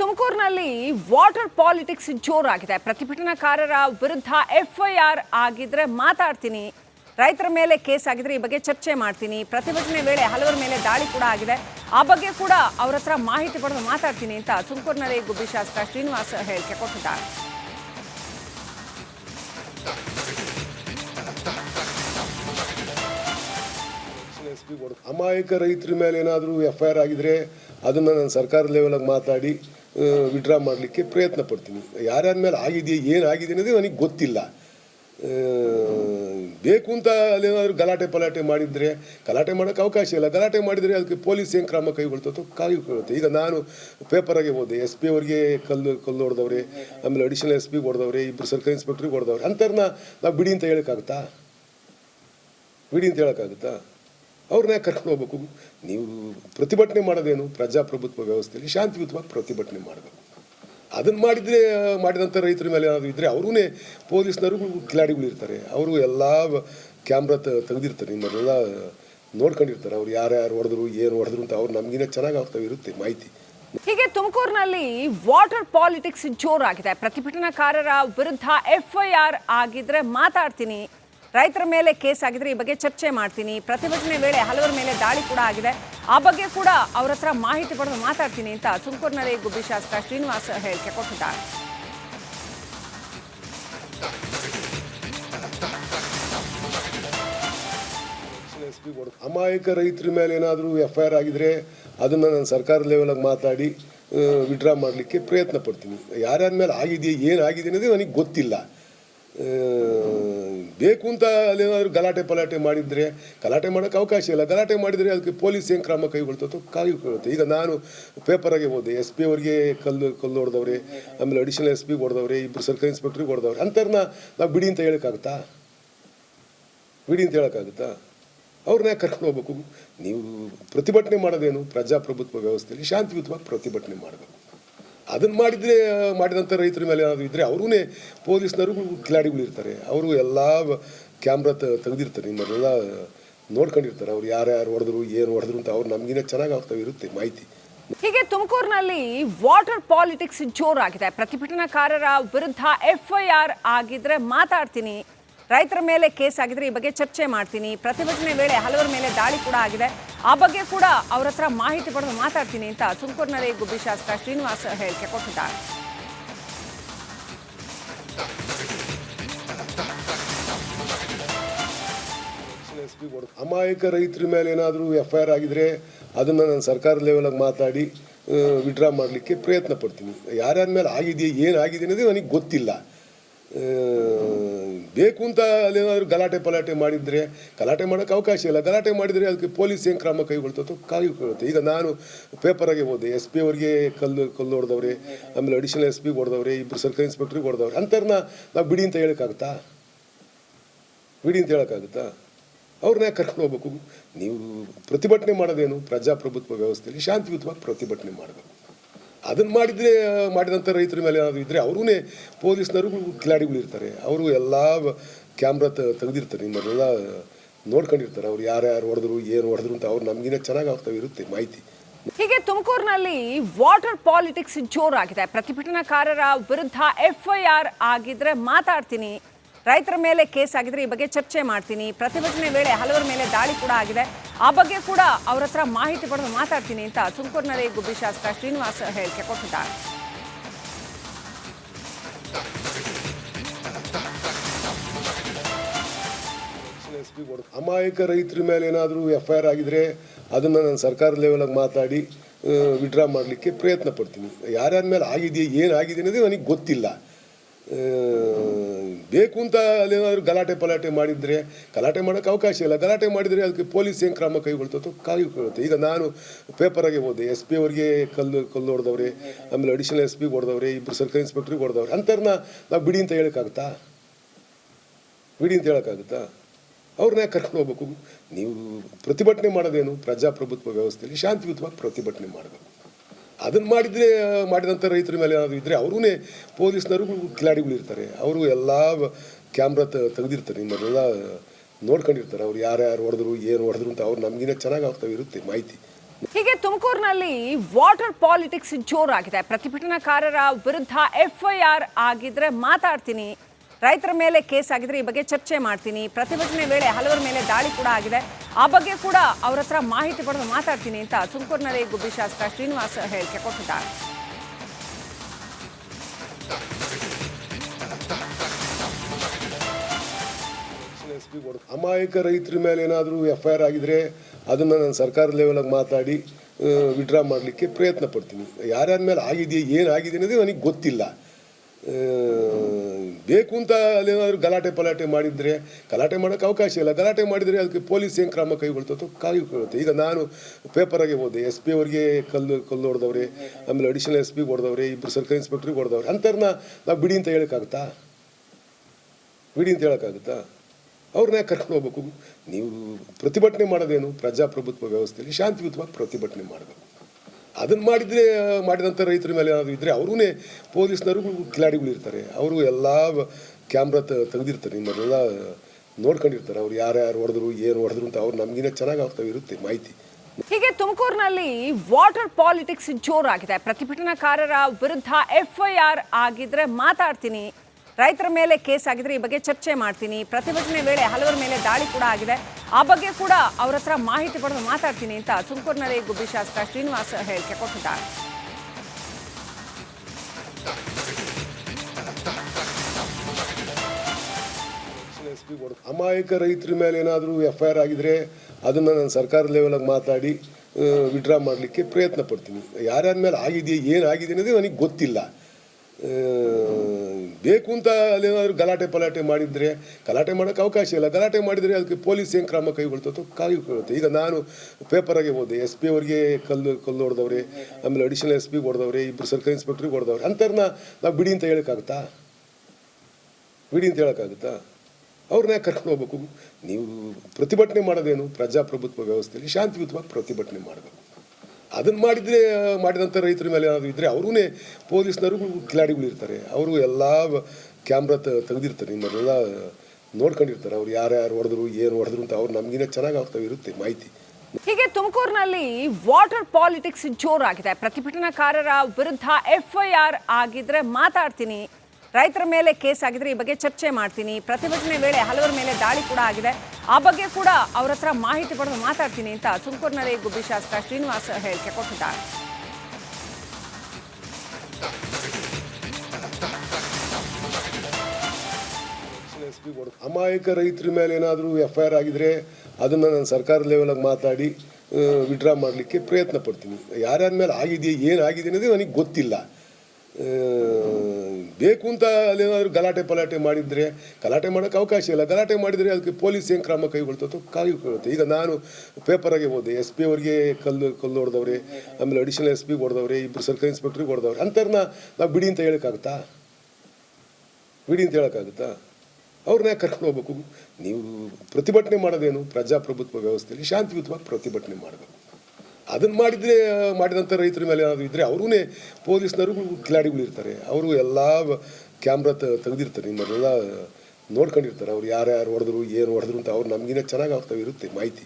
ತುಮಕೂರಿನಲ್ಲಿ water politics ಜೋರಾಗಿದೆ. ಪ್ರತಿಭಟನಾಕಾರರ ವಿರುದ್ಧ FIR ಆಗಿದ್ರೆ ಮಾತಾಡ್ತೀನಿ. ರೈತರ ಮೇಲೆ ಕೇಸ್ ಆಗಿದ್ರೆ ಈ ಬಗ್ಗೆ ಚರ್ಚೆ ಮಾಡ್ತೀನಿ. ಪ್ರತಿಭಟನೆ ವೇಳೆ ಹಲವರ ಮೇಲೆ ದಾಳಿ ಕೂಡ ಆಗಿದೆ. ಆ ಬಗ್ಗೆ ಕೂಡ ಅವ್ರ ಹತ್ರ ಮಾಹಿತಿ ಪಡೆದು ಮಾತಾಡ್ತೀನಿ ಅಂತ ತುಮಕೂರಿನಲ್ಲಿ ಗುಬ್ಬಿ ಶಾಸಕ ಶ್ರೀನಿವಾಸ್ ಹೇಳಿಕೆ ಕೊಟ್ಟಿದ್ದಾರೆ. ಅಮಾಯಕ ರೈತರ ಮೇಲೆ ಏನಾದರೂ ಎಫ್ ಐ ಆರ್ ಆಗಿದ್ರೆ ಅದನ್ನು ನಾನು ಸರ್ಕಾರ ಲೆವೆಲಾಗಿ ಮಾತಾಡಿ ವಿಡ್ರಾ ಮಾಡಲಿಕ್ಕೆ ಪ್ರಯತ್ನ ಪಡ್ತೀನಿ. ಯಾರ್ಯಾರ ಮೇಲೆ ಆಗಿದೆಯಾ ಏನಾಗಿದೆ ಅನ್ನೋದೇ ನನಗೆ ಗೊತ್ತಿಲ್ಲ. ಬೇಕು ಅಂತ ಅಲ್ಲೇನಾದರೂ ಗಲಾಟೆ ಪಲಾಟೆ ಮಾಡಿದರೆ, ಗಲಾಟೆ ಮಾಡೋಕ್ಕೆ ಅವಕಾಶ ಇಲ್ಲ. ಗಲಾಟೆ ಮಾಡಿದರೆ ಅದಕ್ಕೆ ಪೊಲೀಸ್ ಏನು ಕ್ರಮ ಕೈಗೊಳ್ತೋ ಕೈಗೊಳ್ಳುತ್ತೆ. ಈಗ ನಾನು ಪೇಪರಾಗೆ ಹೋದೆ. ಎಸ್ ಪಿ ಅವರಿಗೆ ಕಲ್ಲು ಕಲ್ಲು ಹೊಡೆದವ್ರೆ, ಆಮೇಲೆ ಅಡಿಷನಲ್ ಎಸ್ ಪಿ ಹೊಡೆದವ್ರೆ ಇಬ್ಬರು ಸರ್ಕಾರಿ ಇನ್ಸ್ಪೆಕ್ಟ್ರಿಗೆ ಹೊಡೆದವ್ರೆ. ಅಂಥವ್ರನ್ನ ನಾವು ಬಿಡಿ ಅಂತ ಹೇಳೋಕ್ಕಾಗುತ್ತಾ? ಬಿಡಿ ಅಂತ ಹೇಳೋಕ್ಕಾಗುತ್ತಾ? ಅವ್ರನ್ನ ಕರ್ಕೊಂಡು ಹೋಗ್ಬೇಕು ನೀವು ಪ್ರತಿಭಟನೆ ಮಾಡೋದೇನು? ಪ್ರಜಾಪ್ರಭುತ್ವ ವ್ಯವಸ್ಥೆಯಲ್ಲಿ ಶಾಂತಿಯುತವಾಗಿ ಪ್ರತಿಭಟನೆ ಮಾಡಬೇಕು. ಅದನ್ನು ಮಾಡಿದರೆ ಮಾಡಿದಂಥ ರೈತರ ಮೇಲೆ ಏನಾದರೂ ಇದ್ದರೆ ಅವ್ರೂ ಪೊಲೀಸ್ನವರು ಕಿಲಾಡಿಗಳು ಇರ್ತಾರೆ. ಅವರು ಎಲ್ಲ ಕ್ಯಾಮ್ರಾ ತೆಗೆದಿರ್ತಾರೆ. ನಿಮ್ಮನ್ನೆಲ್ಲ ನೋಡ್ಕೊಂಡಿರ್ತಾರೆ. ಅವ್ರು ಯಾರ್ಯಾರು ಹೊಡೆದ್ರು, ಏನು ಹೊಡೆದ್ರು ಅಂತ ಅವ್ರು ನಮಗಿನ ಚೆನ್ನಾಗಿ ಆಗ್ತವೆ ಇರುತ್ತೆ ಮಾಹಿತಿ. ಹೀಗೆ ತುಮಕೂರಿನಲ್ಲಿ ವಾಟರ್ ಪಾಲಿಟಿಕ್ಸ್ ಜೋರಾಗಿದೆ. ಪ್ರತಿಭಟನಾಕಾರರ ವಿರುದ್ಧ ಎಫ್ಐಆರ್ ಆಗಿದ್ರೆ ಮಾತಾಡ್ತೀನಿ. ರೈತರ ಮೇಲೆ ಕೇಸ್ ಆಗಿದ್ರೆ ಈ ಬಗ್ಗೆ ಚರ್ಚೆ ಮಾಡ್ತೀನಿ. ಪ್ರತಿಭಟನೆ ವೇಳೆ ಹಲವರ ಮೇಲೆ ದಾಳಿ ಕೂಡ ಆಗಿದೆ. ಆ ಬಗ್ಗೆ ಕೂಡ ಅವ್ರ ಹತ್ರ ಮಾಹಿತಿ ಪಡೆದು ಮಾತಾಡ್ತೀನಿ ಅಂತ ತುಮಕೂರಿನಲ್ಲಿ ಗುಬ್ಬಿ ಶಾಸಕ ಶ್ರೀನಿವಾಸ್ ಹೇಳಿಕೆ ಕೊಟ್ಟಿದ್ದಾರೆ. ಅಮಾಯಕ ರೈತರ ಮೇಲೆ ಏನಾದರೂ ಎಫ್ ಐ ಆರ್ ಆಗಿದ್ರೆ ಅದನ್ನು ನಾನು ಸರ್ಕಾರ ಲೆವೆಲಾಗಿ ಮಾತಾಡಿ ವಿಡ್ರಾ ಮಾಡಲಿಕ್ಕೆ ಪ್ರಯತ್ನ ಪಡ್ತೀನಿ. ಯಾರ್ಯಾರ ಮೇಲೆ ಆಗಿದೆಯಾ, ಏನಾಗಿದೆ ಅನ್ನೋದು ನನಗೆ ಗೊತ್ತಿಲ್ಲ. ಬೇಕು ಅಂತ ಅಲ್ಲೇನಾದರೂ ಗಲಾಟೆ ಪಲಾಟೆ ಮಾಡಿದರೆ, ಗಲಾಟೆ ಮಾಡೋಕ್ಕೆ ಅವಕಾಶ ಇಲ್ಲ. ಗಲಾಟೆ ಮಾಡಿದರೆ ಅದಕ್ಕೆ ಪೊಲೀಸ್ ಏನು ಕ್ರಮ ಕೈಗೊಳ್ತೋ ಕೈಗೊಳ್ಳುತ್ತೆ ಈಗ ನಾನು ಪೇಪರಾಗೆ ಹೋದೆ. ಎಸ್ ಪಿ ಅವರಿಗೆ ಕಲ್ಲು ಕಲ್ಲು ಹೊಡೆದವ್ರೆ, ಆಮೇಲೆ ಅಡಿಷನಲ್ ಎಸ್ ಪಿ ಹೊಡೆದವ್ರೆ ಇಬ್ಬರು ಸರ್ಕಾರಿ ಇನ್ಸ್ಪೆಕ್ಟ್ರಿಗೆ ಹೊಡೆದವ್ರೆ. ಅಂಥವ್ರನ್ನ ನಾವು ಬಿಡಿ ಅಂತ ಹೇಳೋಕ್ಕಾಗುತ್ತಾ? ಬಿಡಿ ಅಂತ ಹೇಳೋಕ್ಕಾಗುತ್ತಾ? ಅವ್ರನ್ನ ಕರ್ಕೊಂಡು ಹೋಗ್ಬೇಕು? ನೀವು ಪ್ರತಿಭಟನೆ ಮಾಡೋದೇನು? ಪ್ರಜಾಪ್ರಭುತ್ವ ವ್ಯವಸ್ಥೆಯಲ್ಲಿ ಶಾಂತಿಯುತವಾಗಿ ಪ್ರತಿಭಟನೆ ಮಾಡಬೇಕು. ಅದನ್ನು ಮಾಡಿದರೆ ಮಾಡಿದಂಥ ರೈತರ ಮೇಲೆ ಏನಾದರೂ ಇದ್ದರೆ ಅವ್ರೂ ಪೊಲೀಸ್ನವರು ಕಿಲಾಡಿಗಳು ಇರ್ತಾರೆ. ಅವರು ಎಲ್ಲ ಕ್ಯಾಮ್ರಾ ತೆಗೆದಿರ್ತಾರೆ ನಿಮ್ಮನ್ನೆಲ್ಲ ನೋಡ್ಕೊಂಡಿರ್ತಾರೆ. ಅವ್ರು ಯಾರ್ಯಾರು ಹೊಡೆದ್ರು, ಏನು ಹೊಡೆದ್ರು ಅಂತ ಅವ್ರು ನಮಗಿನ್ನ ಚೆನ್ನಾಗಿ ಅವ್ರ ಇರುತ್ತೆ ಮಾಹಿತಿ. ಹೀಗೆ ತುಮಕೂರಿನಲ್ಲಿ ವಾಟರ್ ಪಾಲಿಟಿಕ್ಸ್ ಜೋರಾಗಿದೆ. ಪ್ರತಿಭಟನಾಕಾರರ ವಿರುದ್ಧ ಎಫ್ಐಆರ್ ಆಗಿದ್ರೆ ಮಾತಾಡ್ತೀನಿ. ರೈತರ ಮೇಲೆ ಕೇಸ್ ಆಗಿದ್ರೆ ಈ ಬಗ್ಗೆ ಚರ್ಚೆ ಮಾಡ್ತೀನಿ. ಪ್ರತಿಭಟನೆ ವೇಳೆ ಹಲವರ ಮೇಲೆ ದಾಳಿ ಕೂಡ ಆಗಿದೆ. ಆ ಬಗ್ಗೆ ಕೂಡ ಅವ್ರ ಹತ್ರ ಮಾಹಿತಿ ಪಡೆದು ಮಾತಾಡ್ತೀನಿ ಅಂತ ತುಮಕೂರಿನಲ್ಲಿ ಗುಬ್ಬಿ ಶಾಸಕ ಶ್ರೀನಿವಾಸ್ ಹೇಳಿಕೆ ಕೊಟ್ಟಿದ್ದಾರೆ. ಅಮಾಯಕ ರೈತರ ಮೇಲೆ ಏನಾದರೂ ಎಫ್ ಐ ಆರ್ ಆಗಿದ್ರೆ ಅದನ್ನು ನಾನು ಸರ್ಕಾರ ಲೆವೆಲಾಗಿ ಮಾತಾಡಿ ವಿಡ್ರಾ ಮಾಡಲಿಕ್ಕೆ ಪ್ರಯತ್ನ ಪಡ್ತೀನಿ. ಯಾರ್ಯಾರ ಮೇಲೆ ಆಗಿದೆಯಾ, ಏನಾಗಿದೆ ಅನ್ನೋದು ನನಗೆ ಗೊತ್ತಿಲ್ಲ. ಬೇಕು ಅಂತ ಅಲ್ಲೇನಾದರೂ ಗಲಾಟೆ ಪಲಾಟೆ ಮಾಡಿದರೆ, ಗಲಾಟೆ ಮಾಡೋಕ್ಕೆ ಅವಕಾಶ ಇಲ್ಲ. ಗಲಾಟೆ ಮಾಡಿದರೆ ಅದಕ್ಕೆ ಪೊಲೀಸ್ ಏನು ಕ್ರಮ ಕೈಗೊಳ್ತೋ ಕೈಗೊಳ್ಳುತ್ತೆ. ಈಗ ನಾನು ಪೇಪರಾಗೆ ಹೋದೆ. ಎಸ್ ಪಿ ಅವರಿಗೆ ಕಲ್ಲು ಕಲ್ಲು ಹೊಡೆದವ್ರೆ, ಆಮೇಲೆ ಅಡಿಷನಲ್ ಎಸ್ ಪಿ ಹೊಡೆದವ್ರೆ ಇಬ್ಬರು ಸರ್ಕಲ್ ಇನ್ಸ್ಪೆಕ್ಟ್ರಿಗೆ ಹೊಡೆದವ್ರೆ ಅಂಥವ್ರನ್ನ ನಾವು ಬಿಡಿ ಅಂತ ಹೇಳೋಕ್ಕಾಗುತ್ತಾ? ಬಿಡಿ ಅಂತ ಹೇಳೋಕ್ಕಾಗುತ್ತಾ? ಅವ್ರನ್ನ ಯಾಕೆ ಕರ್ಕೊಂಡು ಹೋಗ್ಬೇಕು? ನೀವು ಪ್ರತಿಭಟನೆ ಮಾಡೋದೇನು? ಪ್ರಜಾಪ್ರಭುತ್ವ ವ್ಯವಸ್ಥೆಯಲ್ಲಿ ಶಾಂತಿಯುತವಾಗಿ ಪ್ರತಿಭಟನೆ ಮಾಡಬೇಕು. ಅದನ್ನು ಮಾಡಿದರೆ ಮಾಡಿದಂಥ ರೈತರ ಮೇಲೆ ಏನಾದರೂ ಇದ್ದರೆ ಅವ್ರೂ ಪೊಲೀಸ್ನವರು ಕಿಲಾಡಿಗಳು ಇರ್ತಾರೆ. ಅವರು ಎಲ್ಲ ಕ್ಯಾಮ್ರಾ ತೆಗೆದಿರ್ತಾರೆ. ನಿಮ್ಮನ್ನೆಲ್ಲ ನೋಡ್ಕೊಂಡಿರ್ತಾರೆ. ಅವ್ರು ಯಾರ್ಯಾರು ಹೊಡೆದ್ರು, ಏನು ಹೊಡೆದ್ರು ಅಂತ ಅವ್ರು ನಮಗಿನ ಚೆನ್ನಾಗಿ ಅವ್ರ ಇರುತ್ತೆ ಮಾಹಿತಿ. ಹೀಗೆ ತುಮಕೂರಿನಲ್ಲಿ ವಾಟರ್ ಪಾಲಿಟಿಕ್ಸ್ ಜೋರಾಗಿದೆ. ಪ್ರತಿಭಟನಾಕಾರರ ವಿರುದ್ಧ ಎಫ್ಐಆರ್ ಆಗಿದ್ರೆ ಮಾತಾಡ್ತೀನಿ. ರೈತರ ಮೇಲೆ ಕೇಸ್ ಆಗಿದ್ರೆ ಈ ಬಗ್ಗೆ ಚರ್ಚೆ ಮಾಡ್ತೀನಿ. ಪ್ರತಿಭಟನೆ ವೇಳೆ ಹಲವರ ಮೇಲೆ ದಾಳಿ ಕೂಡ ಆಗಿದೆ. ಆ ಬಗ್ಗೆ ಕೂಡ ಅವ್ರ ಹತ್ರ ಮಾಹಿತಿ ಪಡೆದು ಮಾತಾಡ್ತೀನಿ ಅಂತ ತುಮಕೂರಿನಲ್ಲಿ ಗುಬ್ಬಿ ಶಾಸಕ ಶ್ರೀನಿವಾಸ್ ಹೇಳಿಕೆ ಕೊಟ್ಟಿದ್ದಾರೆ. ಅಮಾಯಕ ರೈತರ ಮೇಲೆ ಏನಾದರೂ ಎಫ್ ಐ ಆರ್ ಆಗಿದ್ರೆ ಅದನ್ನು ನಾನು ಸರ್ಕಾರ ಲೆವೆಲಾಗಿ ಮಾತಾಡಿ ವಿಡ್ರಾ ಮಾಡಲಿಕ್ಕೆ ಪ್ರಯತ್ನ ಪಡ್ತೀನಿ. ಯಾರ್ಯಾರ ಮೇಲೆ ಆಗಿದೆಯಾ, ಏನಾಗಿದೆ ಅನ್ನೋದು ನನಗೆ ಗೊತ್ತಿಲ್ಲ. ಬೇಕು ಅಂತ ಅಲ್ಲೇನಾದರೂ ಗಲಾಟೆ ಪಲಾಟೆ ಮಾಡಿದರೆ, ಗಲಾಟೆ ಮಾಡೋಕ್ಕೆ ಅವಕಾಶ ಇಲ್ಲ. ಗಲಾಟೆ ಮಾಡಿದರೆ ಅದಕ್ಕೆ ಪೊಲೀಸ್ ಏನು ಕ್ರಮ ಕೈಗೊಳ್ತೋ ಕೈಗೊಳ್ಳುತ್ತೆ ಈಗ ನಾನು ಪೇಪರಾಗೆ ಹೋದೆ ಎಸ್ ಪಿ ಅವರಿಗೆ ಕಲ್ಲು ಕಲ್ಲು ಹೊಡೆದವ್ರೆ, ಆಮೇಲೆ ಅಡಿಷನಲ್ ಎಸ್ ಪಿ ಹೊಡೆದವ್ರೆ ಇಬ್ಬರು ಸರ್ಕಾರಿ ಇನ್ಸ್ಪೆಕ್ಟ್ರಿಗೆ ಹೊಡೆದವ್ರೆ, ಅಂಥವ್ರನ್ನ ನಾವು ಬಿಡಿ ಅಂತ ಹೇಳೋಕ್ಕಾಗುತ್ತಾ? ಬಿಡಿ ಅಂತ ಹೇಳೋಕ್ಕಾಗುತ್ತಾ? ಅವ್ರನ್ನ ಕರ್ಕೊಂಡು ಹೋಗ್ಬೇಕು? ನೀವು ಪ್ರತಿಭಟನೆ ಮಾಡೋದೇನು ಪ್ರಜಾಪ್ರಭುತ್ವ ವ್ಯವಸ್ಥೆಯಲ್ಲಿ ಶಾಂತಿಯುತವಾಗಿ ಪ್ರತಿಭಟನೆ ಮಾಡಬೇಕು. ಅದನ್ನು ಮಾಡಿದರೆ ಮಾಡಿದಂಥ ರೈತರ ಮೇಲೆ ಏನಾದರೂ ಇದ್ದರೆ ಅವ್ರೂ ಪೊಲೀಸ್ನವರು ಕಿಲಾಡಿಗಳು ಇರ್ತಾರೆ. ಅವರು ಎಲ್ಲ ಕ್ಯಾಮ್ರಾ ತೆಗೆದಿರ್ತಾರೆ ನಿಮ್ಮನ್ನೆಲ್ಲ ನೋಡ್ಕೊಂಡಿರ್ತಾರೆ. ಅವ್ರು ಯಾರ್ಯಾರು ಹೊಡೆದ್ರು, ಏನು ಹೊಡೆದ್ರು ಅಂತ ಅವ್ರು ನಮಗಿನ ಚೆನ್ನಾಗಿ ಆಗ್ತಾವೆ ಇರುತ್ತೆ ಮಾಹಿತಿ. ಹೀಗೆ ತುಮಕೂರಿನಲ್ಲಿ ವಾಟರ್ ಪಾಲಿಟಿಕ್ಸ್ ಜೋರಾಗಿದೆ. ಪ್ರತಿಭಟನಾಕಾರರ ವಿರುದ್ಧ ಎಫ್ಐಆರ್ ಆಗಿದ್ರೆ ಮಾತಾಡ್ತೀನಿ. ರೈತರ ಮೇಲೆ ಕೇಸ್ ಆಗಿದ್ರೆ ಈ ಬಗ್ಗೆ ಚರ್ಚೆ ಮಾಡ್ತೀನಿ. ಪ್ರತಿಭಟನೆ ವೇಳೆ ಹಲವರ ಮೇಲೆ ದಾಳಿ ಕೂಡ ಆಗಿದೆ. ಆ ಬಗ್ಗೆ ಕೂಡ ಅವ್ರ ಹತ್ರ ಮಾಹಿತಿ ಪಡೆದು ಮಾತಾಡ್ತೀನಿ ಅಂತ ತುಮಕೂರಿನಲ್ಲಿ ಗುಬ್ಬಿ ಶಾಸಕ ಶ್ರೀನಿವಾಸ್ ಹೇಳಿಕೆ ಕೊಟ್ಟಿದ್ದಾರೆ. ಅಮಾಯಕ ರೈತರ ಮೇಲೆ ಏನಾದರೂ ಎಫ್ ಐ ಆರ್ ಆಗಿದ್ರೆ ಅದನ್ನು ನಾನು ಸರ್ಕಾರ ಲೆವೆಲಾಗಿ ಮಾತಾಡಿ ವಿಡ್ರಾ ಮಾಡಲಿಕ್ಕೆ ಪ್ರಯತ್ನ ಪಡ್ತೀನಿ. ಯಾರ್ಯಾರ ಮೇಲೆ ಆಗಿದೆಯಾ, ಏನಾಗಿದೆ ಅನ್ನೋದೇ ನನಗೆ ಗೊತ್ತಿಲ್ಲ. ಬೇಕು ಅಂತ ಅಲ್ಲೇನಾದರೂ ಗಲಾಟೆ ಪಲಾಟೆ ಮಾಡಿದರೆ, ಗಲಾಟೆ ಮಾಡೋಕ್ಕೆ ಅವಕಾಶ ಇಲ್ಲ. ಗಲಾಟೆ ಮಾಡಿದರೆ ಅದಕ್ಕೆ ಪೊಲೀಸ್ ಏನು ಕ್ರಮ ಕೈಗೊಳ್ತೋ ಕೈಗೊಳ್ಳುತ್ತೆ ಈಗ ನಾನು ಪೇಪರಾಗೆ ಹೋದೆ. ಎಸ್ ಪಿ ಅವ್ರಿಗೆ ಕಲ್ಲು ಕಲ್ಲು ಹೊಡೆದವ್ರೆ, ಆಮೇಲೆ ಅಡಿಷನಲ್ ಎಸ್ ಪಿ ಹೊಡೆದವ್ರೆ ಇಬ್ಬರು ಸರ್ಕಲ್ ಇನ್ಸ್ಪೆಕ್ಟ್ರಿಗೆ ಹೊಡೆದವ್ರೆ. ಅಂಥವ್ರನ್ನ ನಾವು ಬಿಡಿ ಅಂತ ಹೇಳೋಕ್ಕಾಗುತ್ತಾ? ಬಿಡಿ ಅಂತ ಹೇಳೋಕ್ಕಾಗುತ್ತಾ? ಅವ್ರನ್ನ ಯಾಕೆ ಕರ್ಕೊಂಡು ಹೋಗ್ಬೇಕು? ನೀವು ಪ್ರತಿಭಟನೆ ಮಾಡೋದೇನು? ಪ್ರಜಾಪ್ರಭುತ್ವ ವ್ಯವಸ್ಥೆಯಲ್ಲಿ ಶಾಂತಿಯುತವಾಗಿ ಪ್ರತಿಭಟನೆ ಮಾಡಬೇಕು. ಅದನ್ನು ಮಾಡಿದರೆ ಮಾಡಿದಂಥ ರೈತರ ಮೇಲೆ ಏನಾದರೂ ಇದ್ದರೆ ಅವ್ರೂ ಪೊಲೀಸ್ನವರು ಕಿಲಾಡಿಗಳು ಇರ್ತಾರೆ. ಅವರು ಎಲ್ಲ ಕ್ಯಾಮ್ರಾ ತೆಗೆದಿರ್ತಾರೆ. ನಿಮ್ಮನ್ನೆಲ್ಲ ನೋಡ್ಕೊಂಡಿರ್ತಾರೆ. ಅವ್ರು ಯಾರ್ಯಾರು ಹೊಡೆದ್ರು, ಏನು ಹೊಡೆದ್ರು ಅಂತ ಅವ್ರು ನಮಗಿನ್ನ ಚೆನ್ನಾಗಿ ಆಗ್ತಾವೆ ಇರುತ್ತೆ ಮಾಹಿತಿ. ಹೀಗೆ ತುಮಕೂರಿನಲ್ಲಿ ವಾಟರ್ ಪಾಲಿಟಿಕ್ಸ್ ಜೋರಾಗಿದೆ. ಪ್ರತಿಭಟನಾಕಾರರ ವಿರುದ್ಧ ಎಫ್ಐಆರ್ ಆಗಿದ್ರೆ ಮಾತಾಡ್ತೀನಿ. ರೈತರ ಮೇಲೆ ಕೇಸ್ ಆಗಿದ್ರೆ ಈ ಬಗ್ಗೆ ಚರ್ಚೆ ಮಾಡ್ತೀನಿ. ಪ್ರತಿಭಟನೆ ವೇಳೆ ಹಲವರ ಮೇಲೆ ದಾಳಿ ಕೂಡ ಆಗಿದೆ. ಆ ಬಗ್ಗೆ ಕೂಡ ಅವ್ರ ಹತ್ರ ಮಾಹಿತಿ ಪಡೆದು ಮಾತಾಡ್ತೀನಿ ಅಂತ ತುಮಕೂರಿನಲ್ಲಿ ಗುಬ್ಬಿ ಶಾಸಕ ಶ್ರೀನಿವಾಸ್ ಹೇಳಿಕೆ ಕೊಟ್ಟಿದ್ದಾರೆ. ಅಮಾಯಕ ರೈತರ ಮೇಲೆ ಏನಾದರೂ ಎಫ್ ಐ ಆರ್ ಆಗಿದ್ರೆ ಅದನ್ನು ನಾನು ಸರ್ಕಾರ ಲೆವೆಲಾಗಿ ಮಾತಾಡಿ ವಿಡ್ರಾ ಮಾಡಲಿಕ್ಕೆ ಪ್ರಯತ್ನ ಪಡ್ತೀನಿ. ಯಾರ್ಯಾರ ಮೇಲೆ ಆಗಿದೆಯಾ, ಏನಾಗಿದೆ ಅನ್ನೋದು ನನಗೆ ಗೊತ್ತಿಲ್ಲ. ಬೇಕು ಅಂತ ಅಲ್ಲೇನಾದರೂ ಗಲಾಟೆ ಪಲಾಟೆ ಮಾಡಿದರೆ, ಗಲಾಟೆ ಮಾಡೋಕ್ಕೆ ಅವಕಾಶ ಇಲ್ಲ. ಗಲಾಟೆ ಮಾಡಿದರೆ ಅದಕ್ಕೆ ಪೊಲೀಸ್ ಏನು ಕ್ರಮ ಕೈಗೊಳ್ತೋ ಕೈಗೊಳ್ಳುತ್ತೆ. ಈಗ ನಾನು ಪೇಪರಾಗೆ ಹೋದೆ. ಎಸ್ ಪಿ ಅವ್ರಿಗೆ ಕಲ್ಲು ಕಲ್ಲು ಹೊಡೆದವ್ರೆ, ಆಮೇಲೆ ಅಡಿಷನಲ್ ಎಸ್ ಪಿ ಹೊಡೆದವ್ರೆ ಇಬ್ಬರು ಸರ್ಕಾರಿ ಇನ್ಸ್ಪೆಕ್ಟ್ರಿಗೆ ಹೊಡೆದವ್ರೆ ಅಂಥವ್ರನ್ನ ನಾವು ಬಿಡಿ ಅಂತ ಹೇಳೋಕ್ಕಾಗುತ್ತಾ? ಬಿಡಿ ಅಂತ ಹೇಳೋಕ್ಕಾಗುತ್ತಾ? ಅವ್ರನ್ನ ಯಾಕೆ ಕರ್ಕೊಂಡು ಹೋಗ್ಬೇಕು? ನೀವು ಪ್ರತಿಭಟನೆ ಮಾಡೋದೇನು ಪ್ರಜಾಪ್ರಭುತ್ವ ವ್ಯವಸ್ಥೆಯಲ್ಲಿ ಶಾಂತಿಯುತವಾಗಿ ಪ್ರತಿಭಟನೆ ಮಾಡಬೇಕು. ಅದನ್ನು ಮಾಡಿದರೆ ಮಾಡಿದಂಥ ರೈತರ ಮೇಲೆ ಏನಾದರೂ ಇದ್ದರೆ ಅವ್ರೂ ಪೊಲೀಸ್ನವರು ಕಿಲಾಡಿಗಳು ಇರ್ತಾರೆ. ಅವರು ಎಲ್ಲ ಕ್ಯಾಮ್ರಾ ತೆಗೆದಿರ್ತಾರೆ, ನಿಮ್ಮನ್ನೆಲ್ಲ ನೋಡ್ಕೊಂಡಿರ್ತಾರೆ. ಅವ್ರು ಯಾರ್ಯಾರು ಹೊಡೆದ್ರು, ಏನು ಹೊಡೆದ್ರು ಅಂತ ಅವ್ರು ನಮಗಿನ ಚೆನ್ನಾಗಿ ಆಗ್ತಾವೆ ಇರುತ್ತೆ ಮಾಹಿತಿ. ಹೀಗೆ ತುಮಕೂರಿನಲ್ಲಿ ವಾಟರ್ ಪಾಲಿಟಿಕ್ಸ್ ಜೋರಾಗಿದೆ. ಪ್ರತಿಭಟನಾಕಾರರ ವಿರುದ್ಧ ಎಫ್ಐಆರ್ ಆಗಿದ್ರೆ ಮಾತಾಡ್ತೀನಿ. ರೈತರ ಮೇಲೆ ಕೇಸ್ ಆಗಿದ್ರೆ ಈ ಬಗ್ಗೆ ಚರ್ಚೆ ಮಾಡ್ತೀನಿ. ಪ್ರತಿಭಟನೆ ವೇಳೆ ಹಲವರ ಮೇಲೆ ದಾಳಿ ಕೂಡ ಆಗಿದೆ. ಆ ಬಗ್ಗೆ ಕೂಡ ಅವ್ರ ಹತ್ರ ಮಾಹಿತಿ ಪಡೆದು ಮಾತಾಡ್ತೀನಿ ಅಂತ ತುಮಕೂರಿನಲ್ಲಿ ಗುಬ್ಬಿ ಶಾಸಕ ಶ್ರೀನಿವಾಸ್ ಹೇಳಿಕೆ ಕೊಟ್ಟಿದ್ದಾರೆ. ಅಮಾಯಕ ರೈತರ ಮೇಲೆ ಏನಾದರೂ ಎಫ್ ಐ ಆರ್ ಆಗಿದ್ರೆ ಅದನ್ನು ನಾನು ಸರ್ಕಾರ ಲೆವೆಲಾಗಿ ಮಾತಾಡಿ ವಿಡ್ರಾ ಮಾಡಲಿಕ್ಕೆ ಪ್ರಯತ್ನ ಪಡ್ತೀನಿ. ಯಾರ್ಯಾರ ಮೇಲೆ ಆಗಿದೆಯಾ, ಏನಾಗಿದೆ ಅನ್ನೋದು ನನಗೆ ಗೊತ್ತಿಲ್ಲ. ಬೇಕು ಅಂತ ಅಲ್ಲೇನಾದರೂ ಗಲಾಟೆ ಪಲಾಟೆ ಮಾಡಿದರೆ, ಗಲಾಟೆ ಮಾಡೋಕ್ಕೆ ಅವಕಾಶ ಇಲ್ಲ. ಗಲಾಟೆ ಮಾಡಿದರೆ ಅದಕ್ಕೆ ಪೊಲೀಸ್ ಏನು ಕ್ರಮ ಕೈಗೊಳ್ತೋ ಕೈಗೊಳ್ಳುತ್ತೆ ಈಗ ನಾನು ಪೇಪರಾಗೆ ಹೋದೆ. ಎಸ್ ಪಿ ಅವ್ರಿಗೆ ಕಲ್ಲು ಕಲ್ಲು ಹೊಡೆದವ್ರೆ, ಆಮೇಲೆ ಅಡಿಷನಲ್ ಎಸ್ ಪಿಗೆ ಹೊಡೆದವ್ರೆ ಇಬ್ಬರು ಸರ್ಕಾರಿ ಇನ್ಸ್ಪೆಕ್ಟ್ರಿಗೆ ಹೊಡೆದವ್ರೆ. ಅಂಥವ್ರನ್ನ ನಾವು ಬಿಡಿ ಅಂತ ಹೇಳೋಕ್ಕಾಗುತ್ತಾ? ಬಿಡಿ ಅಂತ ಹೇಳೋಕ್ಕಾಗುತ್ತಾ? ಅವ್ರನ್ನ ಯಾಕೆ ಕರ್ಕೊಂಡು ಹೋಗ್ಬೇಕು? ನೀವು ಪ್ರತಿಭಟನೆ ಮಾಡೋದೇನು? ಪ್ರಜಾಪ್ರಭುತ್ವ ವ್ಯವಸ್ಥೆಯಲ್ಲಿ ಶಾಂತಿಯುತವಾಗಿ ಪ್ರತಿಭಟನೆ ಮಾಡಬೇಕು. ಅದನ್ನು ಮಾಡಿದರೆ ಮಾಡಿದಂಥ ರೈತರ ಮೇಲೆ ಏನಾದರೂ ಇದ್ದರೆ ಅವ್ರೂ ಪೊಲೀಸ್ನವರು ಕಿಲಾಡಿಗಳು ಇರ್ತಾರೆ. ಅವರು ಎಲ್ಲ ಕ್ಯಾಮ್ರಾ ತೆಗೆದಿರ್ತಾರೆ ನಿಮ್ಮನ್ನೆಲ್ಲ ನೋಡ್ಕೊಂಡಿರ್ತಾರೆ. ಅವ್ರು ಯಾರ್ಯಾರು ಹೊಡೆದ್ರು, ಏನು ಹೊಡೆದ್ರು ಅಂತ ಅವ್ರು ನಮಗಿನ್ನ ಚೆನ್ನಾಗಿ ಆಗ್ತಾವೆ ಇರುತ್ತೆ ಮಾಹಿತಿ.